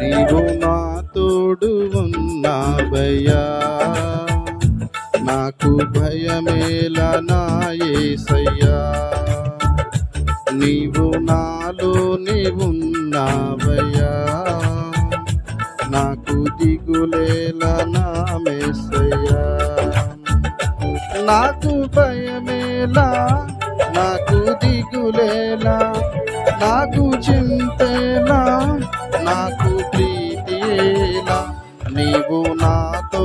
నీవు నా తోడు ఉన్నావయ్యా నాకు భయమేలా నా యేసయ్యా నీవు నాలో నీవున్నావయ్యా నాకు దిగులేలా నా మెస్సయ్యా నాకు భయమేలా నాకు దిగులేలా నాకు చింతేలా నాకు ప్రీతియేలా నీవు నాతో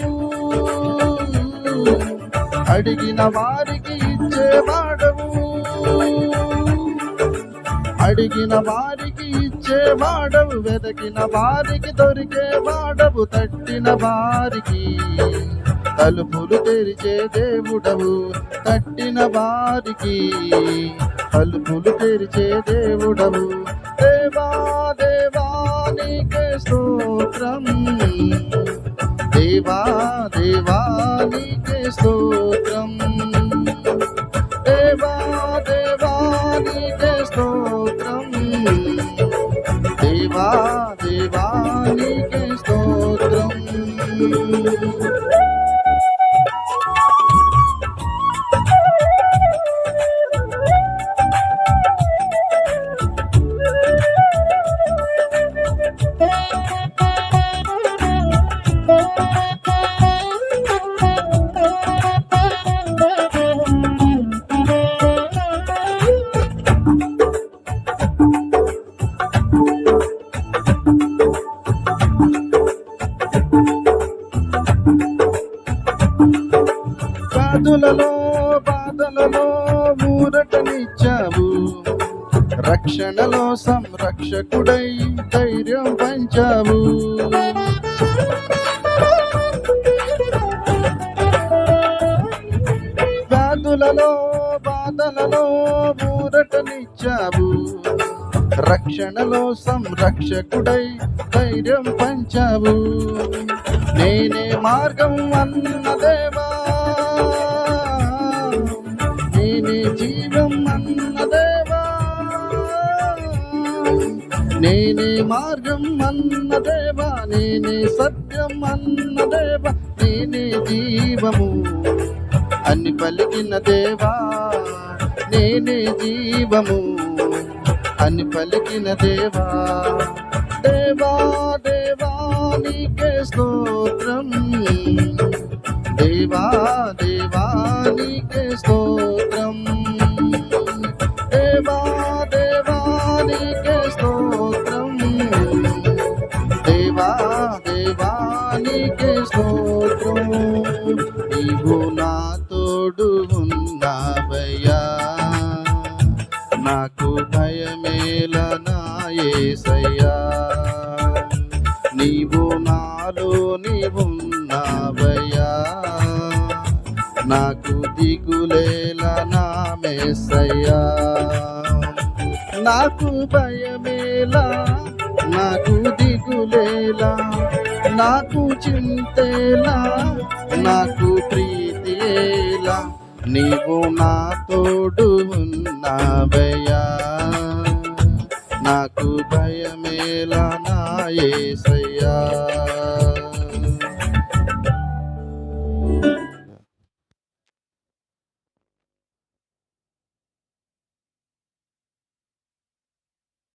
అడిగిన వారికి ఇచ్చేవాడవు అడిగిన వారికి ఇచ్చే వాడవు వెదకిన వారికి దొరికేవాడవు తట్టిన వారికి తలుపులు తెరిచే దేవుడవు. తట్టిన వారికి తలుపులు తెరిచే దేవుడవు. దేవా దేవా నీకే స్తోత్రం. దేవా దేవా నీకే స్తోత్రం దేవా దేవా నీకే స్తోత్రం దేవా దేవా నీకే స్తోత్రం బాధలలో బాధలలో ఊరటనిచ్చావు. రక్షణలో సంరక్షకుడై ధైర్యం పంచావు. బాధలలో బాధలలో ఊరటనిచ్చావు. రక్షణలో సంరక్షకుడై ధైర్యం పంచావు. నేనే మార్గం అన్న దేవా నేనే మార్గం అన్న దేవా నేనే సత్యం అన్న దేవా నేనే జీవము. అని పలికిన దేవా నేనే జీవము. అని పలికిన దేవా దేవా దేవా నీకే స్తోత్రం. దేవా దేవా నీకే స్తోత్రం. నీవు నా తోడు ఉన్నావయ్యా. నాకు భయమేల నాయసయ్యా నీవు నాలో నీవు నీవున్నావయ్యా. నాకు దిగులేల నా మేసయ్యా నాకు భయమేలా నాకు దిగులేలా. నాకు చింతేలా నాకు ప్రీతిలా నీవు నా తోడు ఉన్నావయ్యా. నాకు భయమేలా నా యేసయ్యా